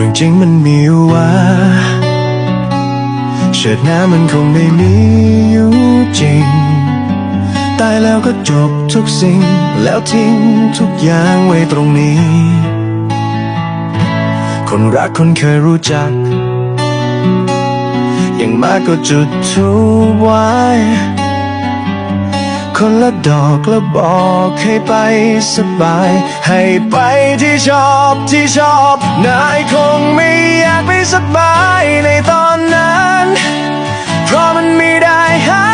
รื่องจริงมันมีอยู่ว่าเชิดหน้ามันคงไม่มีอยู่จริง ตายแล้วก็จบทุกสิ่ง แล้วทิ้งทุกอย่างไว้ตรงนี้ คนรักคนเคยรู้จัก อย่างมากก็จุดทูบไว้ คนละดอกและบอกให้ไปสบาย ให้ไปที่ชอบที่ชอบ นายคงไม่อยากไปสบายในตอนนั้น เพราะมันไม่ได้หา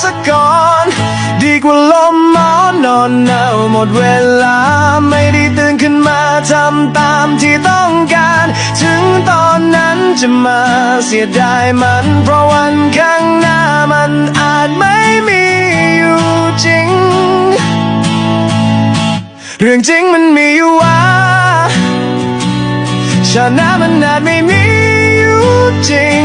สักก่อน ดีกว่าลมหมอนนอนหนาวหมดเวลา ไม่ได้ตื่นขึ้นมาทำตามที่ต้องการ ถึงตอนนั้นจะมาเสียดายมัน เพราะวันข้างหน้ามันอาจไม่มีอยู่จริง เรื่องจริงมันมีอยู่ว่าชาติหน้ามันอาจไม่มีอยู่จริง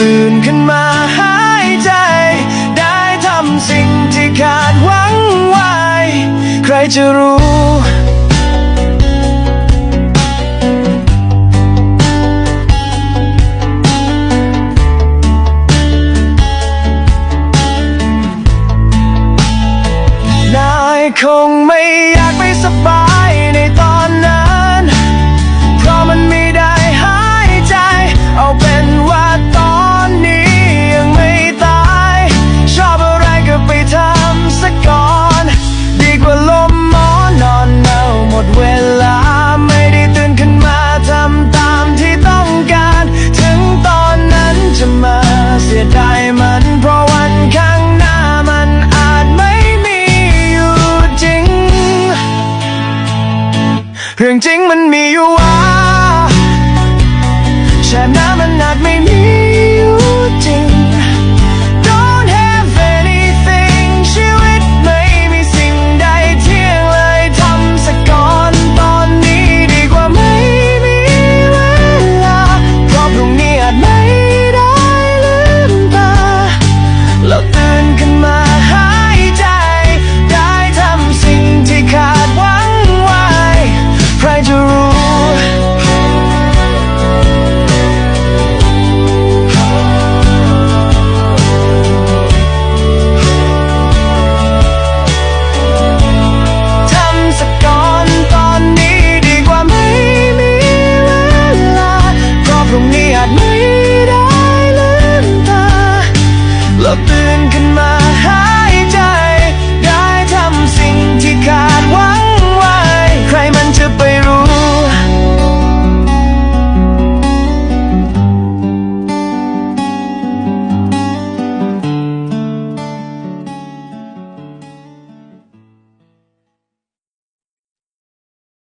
ตื่นขึ้นมาหายใจ ได้ทำสิ่งที่ขาดหวังไว้ ใครจะรู้ นายคงไม่อยากไปสบาย รื่องจริงมันมีอยู่ว่า